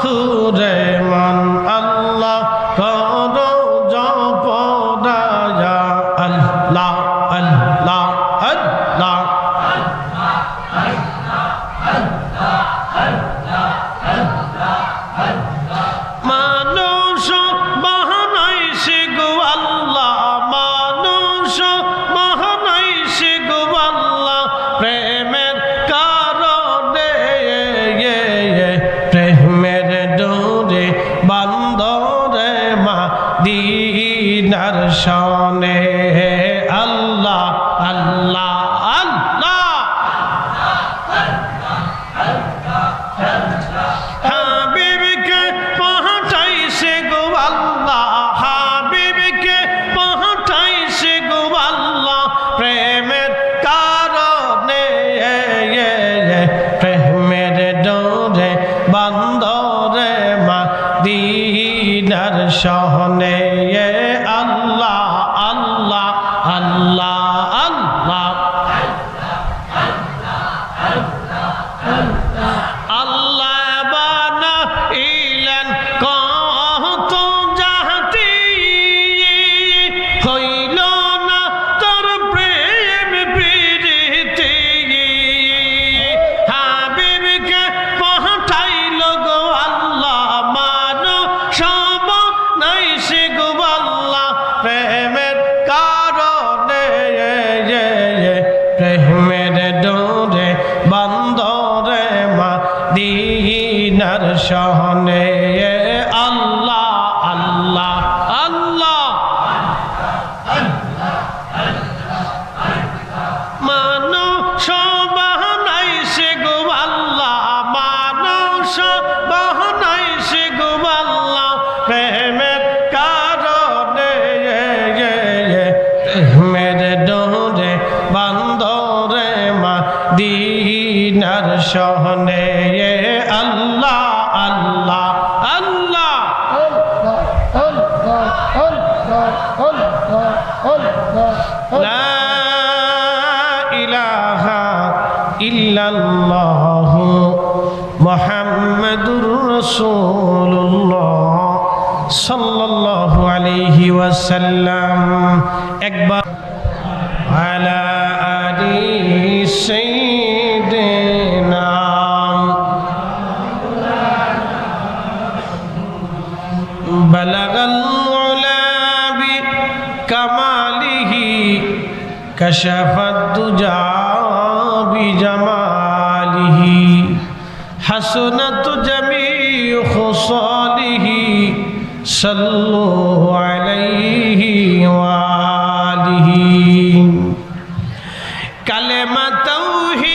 Who? মদিনার সনে সহনে আল্লাহ মদিনার সহনে আল্লাহ আল্লাহ আল্লাহ। ইল্লাল্লাহ মোহাম্মদুর রসুল্লাহ সাল্লাল্লাহু আলাইহি ওয়াসাল্লাম। একবার আলা আদি কশফতুজা বিজমালিহি হাসনাতু জামিউ খুসালিহি সাল্লু আলাইহি ওয়া আলিহি কালেমা তাওহীদ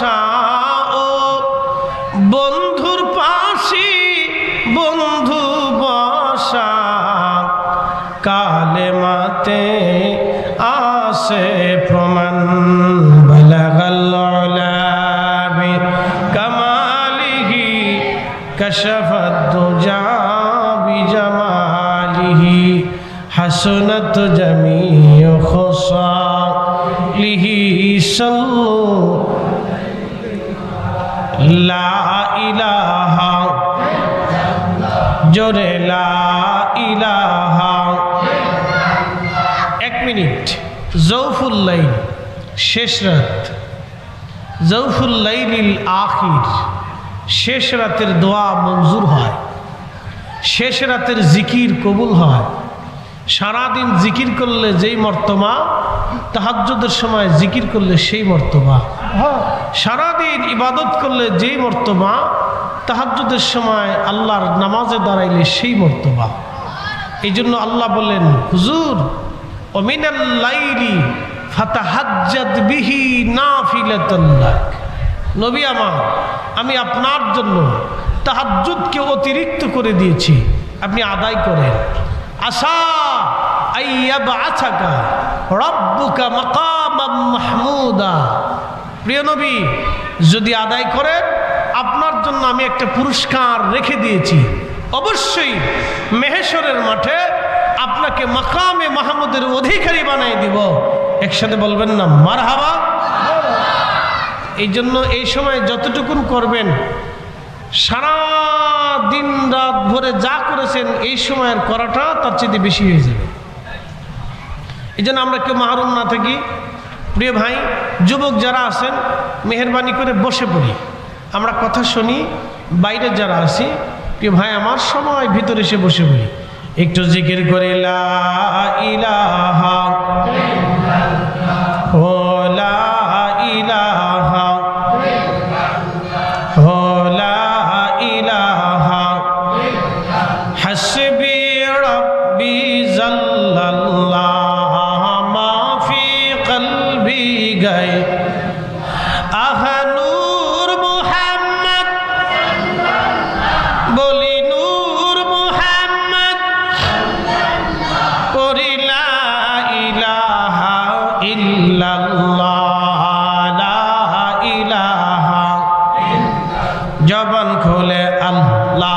ভালোবাসা ও বন্ধুর পাশি বন্ধু বসা কালে মাতে আসে প্রমাণ। ভালাগাল্লাবি কামালিহি কশফদ্দুজা বিজামালিহি হাসনাত জামিউ খুসা লিহি সাল্লু লা ইলাহা জোরে লা ইলাহা। এক মিনিট। জৌফুল লাইল, শেষ রাত। জৌফুল্লাইলিল আখির, শেষ রাতের দোয়া মঞ্জুর হয়। শেষ রাতের জিকির কবুল হয়। সারাদিন জিকির করলে যেই মর্তমা তাহাজ্জুদের সময় জিকির করলে সেই মর্তমা। সারাদিন ইবাদত করলে যেই মর্তমা তাহাজ্জুদের সময় আল্লাহর নামাজে দাঁড়াইলে সেই মর্তবা এই জন্য আল্লাহ বললেন হুজুর অমিনাল্লাইলি ফাতাহাজ্জাদ বিহি নাফিলাতাল্লাহ নবী আমার আমি আপনার জন্য তাহাজ্জুদকে অতিরিক্ত করে দিয়েছি। আপনি আদায় করেন। আশা প্রিয় নবী, যদি আদায় করেন, আপনার জন্য আমি একটা পুরস্কার রেখে দিয়েছি। অবশ্যই মেহেশ্বরের মাঠে আপনাকে মাকামে মাহমুদের অধিকারী বানাই দিব। একসাথে বলবেন না মার এই জন্য এই সময় যতটুকুন করবেন সারা দিন রাত ভরে যা করেছেন, এই সময়ের করাটা তার চেয়ে বেশি হয়ে যাবে। এই জন্য আমরা কেউ মাহরুম না থাকি। প্রিয় ভাই, যুবক যারা আছেন, মেহরবানি করে বসে পড়ি। আমরা কথা শুনি, বাইরে যারা আছি, প্রিয় ভাই, আমার সময় ভিতরে এসে বসে পড়ি। একটু জিকির করে ইলাহা আল্লাহ